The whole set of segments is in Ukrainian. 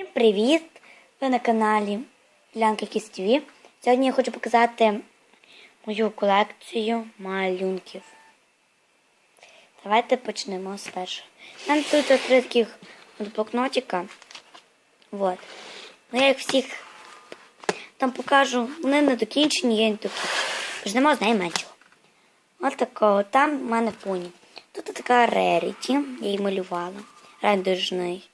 Всім привіт! Ви на каналі Лянка Кіс ТВ. Сьогодні я хочу показати мою колекцію малюнків. Давайте почнемо з першого. Мене тут три таких блокнотика. Вот. Ну я їх всіх там покажу. Вони не докінчені, я не докінчу. Почнемо з найменшого. Ось такого. Там в мене поні. Тут така Rarity, я її малювала. Райдужний.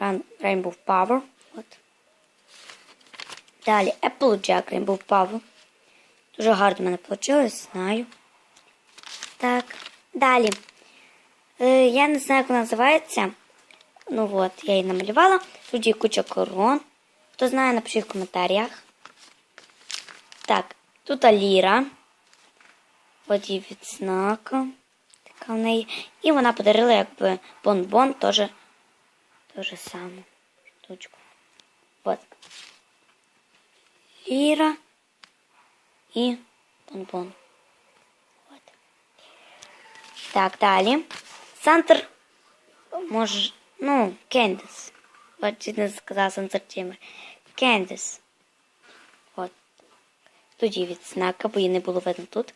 Run- Rainbow Power. От. Далі Applejack Rainbow Power. Дуже гарно в мене вийшло, знаю. Так. Далі. Е, я не знаю, як вона називається. Ну от, я її намалювала. Тут є куча корон. Хто знає, напишіть в коментарях. Так, тут Аліра. От її відзнака. Така в неї. І вона подарила якби бон-бон теж ту же саму штучку. Вот. Ліра і бонбон. Вот. Так, далі. Центр може, ну, Кендіс. От чуть не сказала Центр Тімер. Кендіс. От. Тут є відзнака, бо її не було видно тут.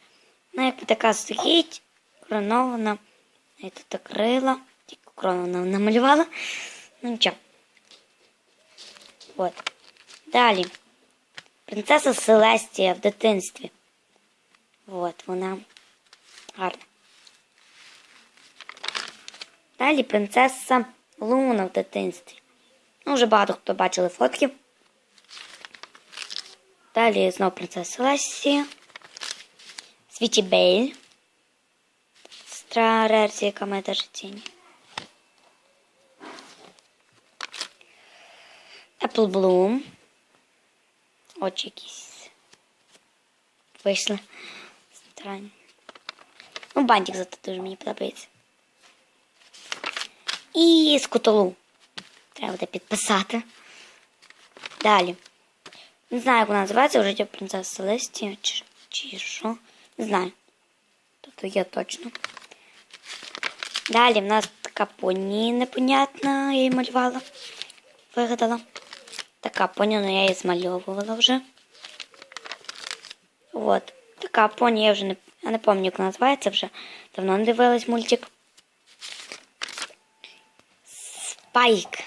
Вона якби така стоїть, коронована. І тут крила. Тільки крону вона намалювала. Ну нічого. От. Далі. Принцеса Селестія в дитинстві. От вона гарна. Далі принцеса Луна в дитинстві. Ну, вже багато хто бачили фотки. Далі знову принцеса Селестія. Світі Бейль. Сестра Рерсі, яка має теж тіні. Apple Bloom. Очі якісь вийшли. Странні. Ну, бантик зато дуже мені подобається. І скутолу. Треба буде підписати. Далі. Не знаю, як вона називається, вже принцеса Селестія чи, чи що. Не знаю. Тобто я точно. Далі в нас така поні непонятна, я її малювала. Вигадала. Така поні, ну я її змальовувала вже. От. Така поні, я вже не, я не пам'ятаю, як називається вже. Давно не дивилась мультик. Спайк.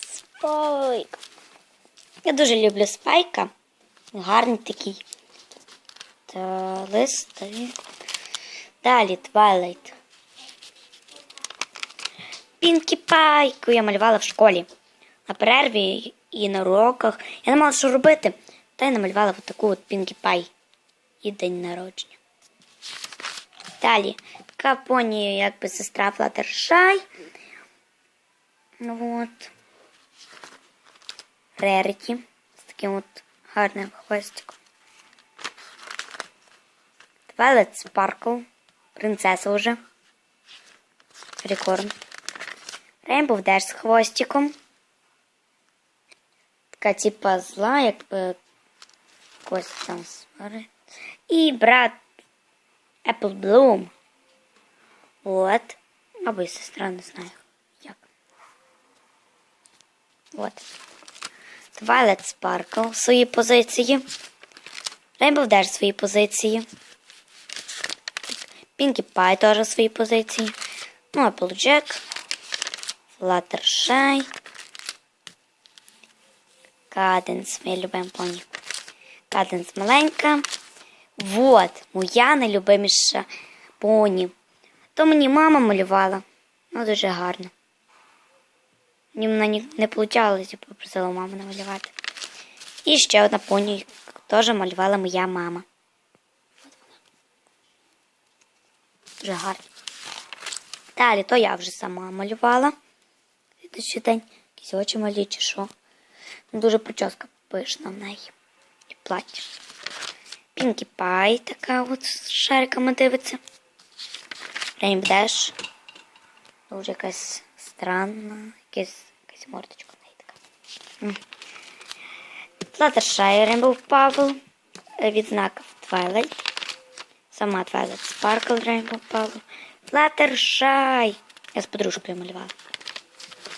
Спайк. Я дуже люблю спайка. Гарний такий. Та листи. Далі Твайлайт. Пінкі Пайку я малювала в школі. На перерві і на уроках. Я не мала що робити. Та й намалювала от таку от Пінкі Пай. І день народження. Далі. Така поні, якби сестра Флаттершай. От. Реріті. З таким от гарним хвостиком. Twilight Sparkle. Принцеса уже. Рекорд. Рейнбов Деш з хвостиком. Така типа зла, якби когось там сварить. І брат Apple Bloom. От. Або і сестра, не знаю як. От. Twilight Sparkle свої позиції. Rainbow Dash свої позиції. Pinkie Pie теж свої позиції. Ну, Applejack. Fluttershy. Каденс, ми любимо поні. Каденс маленька. Вот, моя найлюбиміша поні. То мені мама малювала. Ну, дуже гарно. Мені вона не вийшло, я попросила маму намалювати. І ще одна поні теж малювала моя мама. Дуже гарно. Далі, то я вже сама малювала. Якісь очі малі чи що. Дуже прическа пишна в неї. І плаття. Пінкі Пай така от з шариками дивиться. Rainbow Dash. Дуже якась странна. Якась, мордочка в неї така. Fluttershy Rainbow Pavel. Відзнака Twilight. Сама Twilight Sparkle Rainbow Pavel. Fluttershy. Я з подружкою малювала.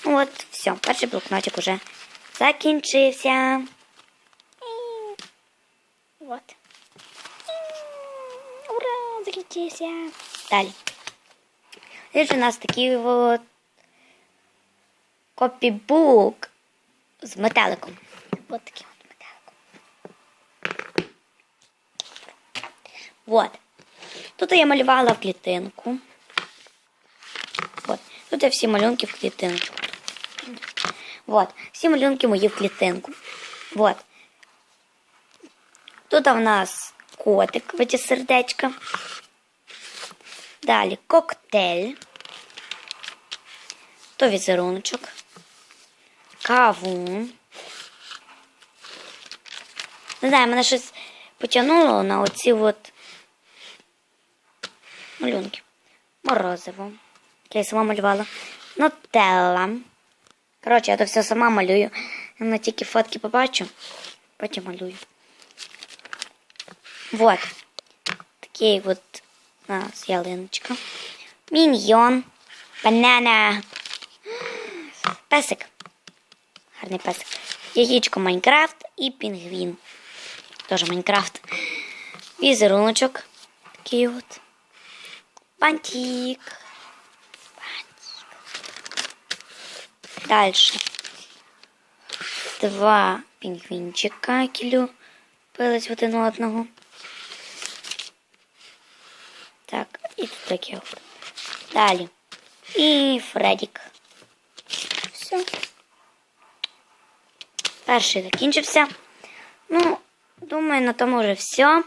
От, Все, перший блокнотик уже закінчився. Вот. Ура! Закінчився. Далі. Далі у нас такий от копібук з метеликом. От такий от метеликом. Вот. Тут я малювала в клітинку. Вот. Тут я всі малюнки в клітинку. Вот. Всі малюнки мої в клітинку. Вот. Тут у нас котик в эти сердечка. Далі коктейль. То візеруночок. Кавун. Не знаю, мене щось потягнуло на оці от малюнки. Морозиво. Я сама малювала. Нутелла. Коротше, я то все сама малюю. На тільки фотки побачу. Потім малюю. Вот. Такий от у нас ялиночка. Міньйон. Банана. Песик. Гарний песик. Яєчко Майнкрафт і пінгвін. Тоже Майнкрафт. Візеруночок. Такий от. Бантик. Дальше. Два пінгвінчика, які в один одного. Так, і тут таке. Далі. І Фредік. Все. Перший закінчився. Ну, думаю, на тому вже все.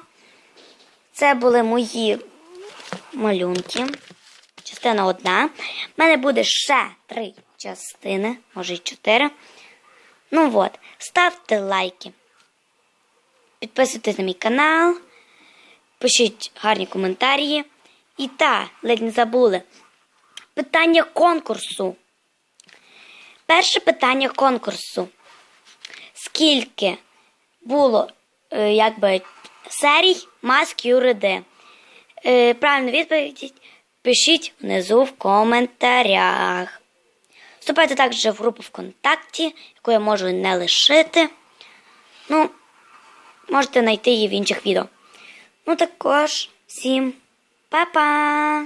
Це були мої малюнки. Частина одна. У мене буде ще три частини, може й чотири. Ну от, ставте лайки. Підписуйтесь на мій канал, пишіть гарні коментарі. І та, ледь не забули. Питання конкурсу. Перше питання конкурсу. Скільки було е, якби, серій Mask URD? Е, правильну відповідь пишіть внизу в коментарях. Вступайте також в групу ВКонтакті, яку я можу не лишити. Ну, можете знайти її в інших відео. Ну, також всім па-па!